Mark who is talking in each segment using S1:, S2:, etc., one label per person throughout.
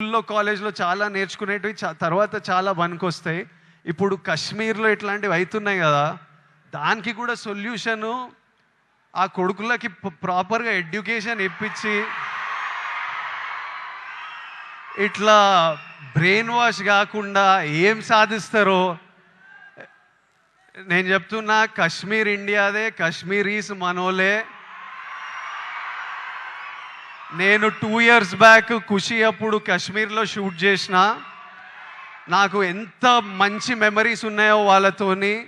S1: స్కూల్లో కాలేజ్లో చాలా నేర్చుకునేటివి తర్వాత చాలా పనికొస్తాయి. ఇప్పుడు కాశ్మీర్లో ఇట్లాంటివి అవుతున్నాయి కదా దానికి కూడా సొల్యూషను ఆ కొడుకులకి ప్రాపర్గా ఎడ్యుకేషన్ ఇప్పించి ఇట్లా బ్రెయిన్ వాష్ కాకుండా ఏం సాధిస్తారో నేను చెప్తున్నా కాశ్మీర్ ఇండియాదే కాశ్మీరీస్ మనోలే నేను టూ ఇయర్స్ బ్యాక్ ఖుషి అప్పుడు కాశ్మీర్లో షూట్ చేసిన. నాకు ఎంత మంచి మెమరీస్ ఉన్నాయో వాళ్ళతోని.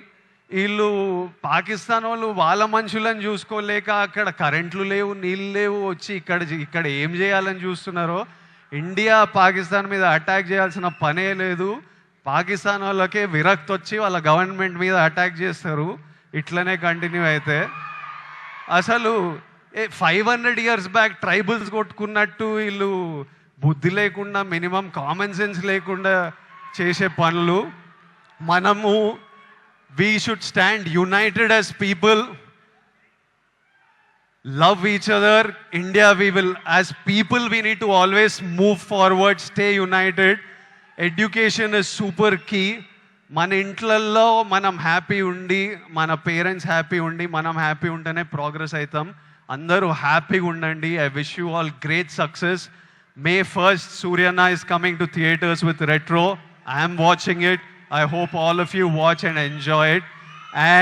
S1: వీళ్ళు పాకిస్తాన్ వాళ్ళు వాళ్ళ మనుషులను చూసుకోలేక అక్కడ కరెంట్లు లేవు నీళ్ళు లేవు వచ్చి ఇక్కడ ఇక్కడ ఏం చేయాలని చూస్తున్నారో. ఇండియా పాకిస్తాన్ మీద అటాక్ చేయాల్సిన పనే లేదు. పాకిస్తాన్ వాళ్ళకే విరక్తి వచ్చి వాళ్ళ గవర్నమెంట్ మీద అటాక్ చేస్తారు. ఇట్లనే కంటిన్యూ అయితే. అసలు five hundred years back tribals కొట్టుకున్నట్టు వీళ్ళు బుద్ధి లేకుండా మినిమం కామన్ సెన్స్ లేకుండా చేసే పనులు. మనము we should stand united as people love each other India we will as people we need to always move forward stay united education is super key మన ఇంట్లల్లో మనం హ్యాపీ ఉండి మన పేరెంట్స్ హ్యాపీ ఉండి మనం హ్యాపీ ఉంటేనే ప్రోగ్రెస్ అవుతాం అందరూ హ్యాపీగా ఉండండి. I wish you all great success May first సూర్యనా is coming to theatres with Retro I'm watching it I hope all of you watch and enjoy it and